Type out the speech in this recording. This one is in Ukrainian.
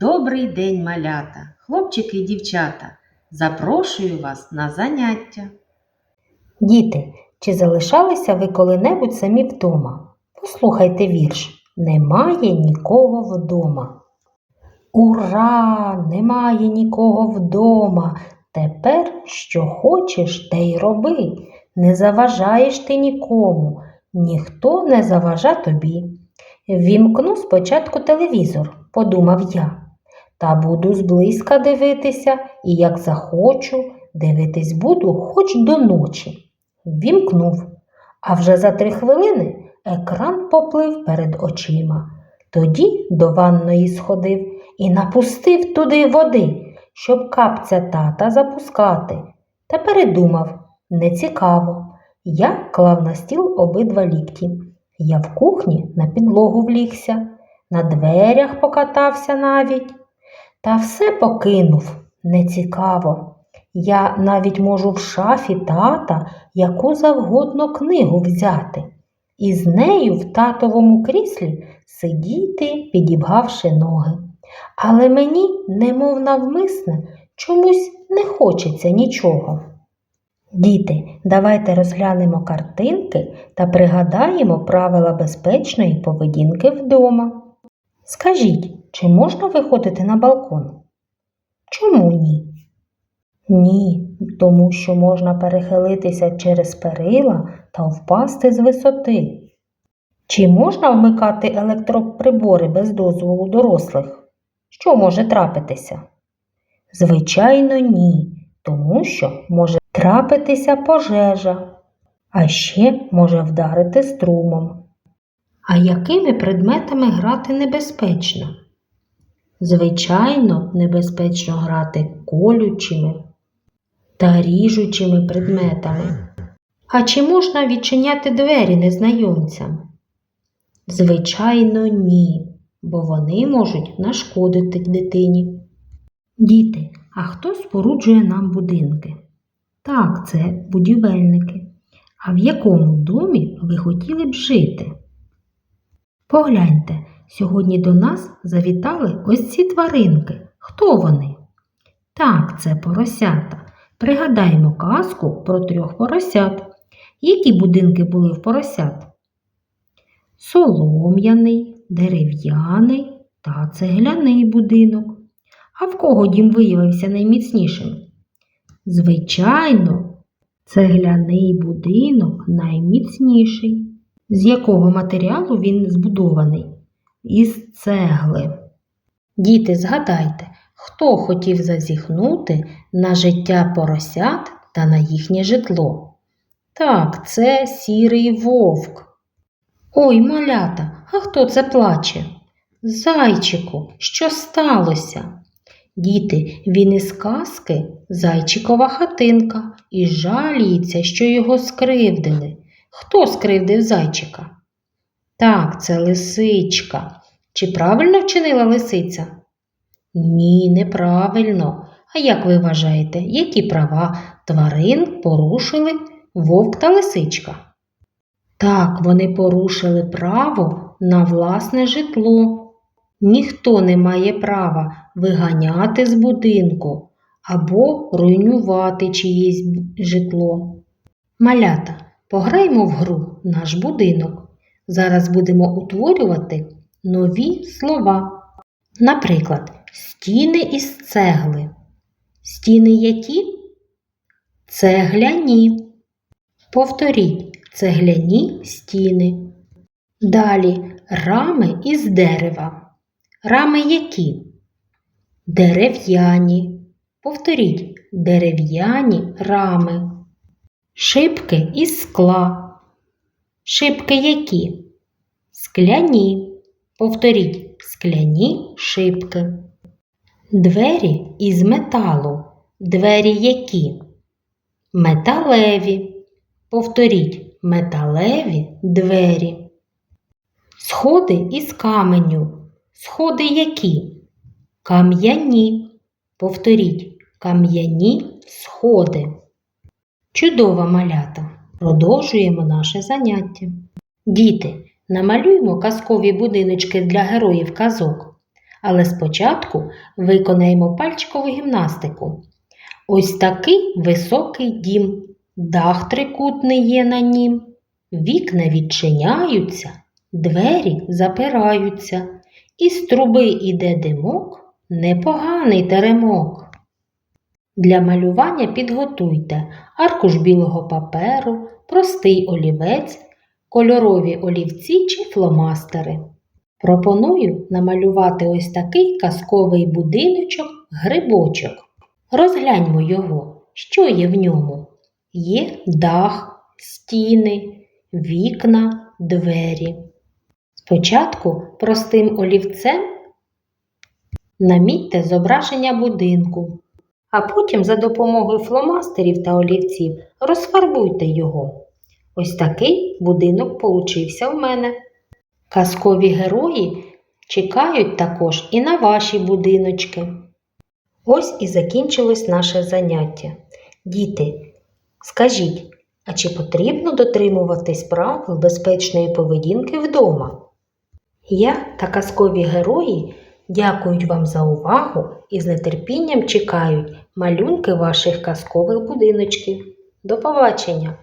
Добрий день, малята, хлопчики і дівчата. Запрошую вас на заняття. Діти, чи залишалися ви коли-небудь самі вдома? Послухайте вірш. Немає нікого вдома. Ура! Немає нікого вдома. Тепер що хочеш, те й роби. Не заважаєш ти нікому, ніхто не заважа тобі. Вімкну спочатку телевізор, подумав я, та буду зблизька дивитися, і як захочу, дивитись буду хоч до ночі. Вімкнув, а вже за три хвилини екран поплив перед очима. Тоді до ванної сходив і напустив туди води, щоб капця тата запускати. Та передумав нецікаво. Я клав на стіл обидва лікті. Я в кухні на підлогу влігся, на дверях покатався навіть. Та все покинув нецікаво. Я навіть можу в шафі тата яку завгодно книгу взяти, і з нею в татовому кріслі сидіти, підібгавши ноги. Але мені, немов навмисне, чомусь не хочеться нічого. Діти, давайте розглянемо картинки та пригадаємо правила безпечної поведінки вдома. Скажіть, чи можна виходити на балкон? Чому ні? Ні, тому що можна перехилитися через перила та впасти з висоти. Чи можна вмикати електроприбори без дозволу дорослих? Що може трапитися? Звичайно, ні, тому що може трапитися пожежа, а ще може вдарити струмом. А якими предметами грати небезпечно? Звичайно, небезпечно грати колючими та ріжучими предметами. А чи можна відчиняти двері незнайомцям? Звичайно, ні, бо вони можуть нашкодити дитині. Діти, а хто споруджує нам будинки? Так, це будівельники. А в якому домі ви хотіли б жити? Погляньте, сьогодні до нас завітали ось ці тваринки. Хто вони? Так, це поросята. Пригадаємо казку про трьох поросят. Які будинки були в поросят? Солом'яний, дерев'яний та цегляний будинок. А в кого дім виявився найміцнішим? Звичайно, цегляний будинок найміцніший. З якого матеріалу він збудований? Із цегли. Діти, згадайте, хто хотів зазіхнути на життя поросят та на їхнє житло? Так, це сірий вовк. Ой, малята, а хто це плаче? Зайчику, що сталося? Діти, він із казки зайчикова хатинка і жаліється, що його скривдили. Хто скривдив зайчика? Так, це лисичка. Чи правильно вчинила лисиця? Ні, неправильно. А як ви вважаєте, які права тварин порушили вовк та лисичка? Так, вони порушили право на власне житло. Ніхто не має права виганяти з будинку або руйнувати чиєсь житло. Малята, пограємо в гру наш будинок. Зараз будемо утворювати нові слова. Наприклад, стіни із цегли. Стіни які? Цегляні. Повторіть цегляні стіни. Далі рами із дерева. Рами які? Дерев'яні. Повторіть дерев'яні рами. Шибки із скла. Шибки які? Скляні. Повторіть скляні шибки. Двері із металу. Двері які? Металеві. Повторіть металеві двері. Сходи із каменю. Сходи які? Кам'яні. Повторіть кам'яні сходи. Чудова малята. Продовжуємо наше заняття. Діти, намалюємо казкові будиночки для героїв казок. Але спочатку виконаємо пальчикову гімнастику. Ось такий високий дім, дах трикутний є на нім, вікна відчиняються, двері запираються, із труби іде димок, непоганий теремок. Для малювання підготуйте аркуш білого паперу, простий олівець, кольорові олівці чи фломастери. Пропоную намалювати ось такий казковий будиночок грибочок. Розгляньмо його, що є в ньому. Є дах, стіни, вікна, двері. Спочатку простим олівцем намітьте зображення будинку, а потім за допомогою фломастерів та олівців розфарбуйте його. Ось такий будинок получився в мене. Казкові герої чекають також і на ваші будиночки. Ось і закінчилось наше заняття. Діти, скажіть, а чи потрібно дотримуватись правил безпечної поведінки вдома? Я та казкові герої дякують вам за увагу і з нетерпінням чекають малюнки ваших казкових будиночків. До побачення!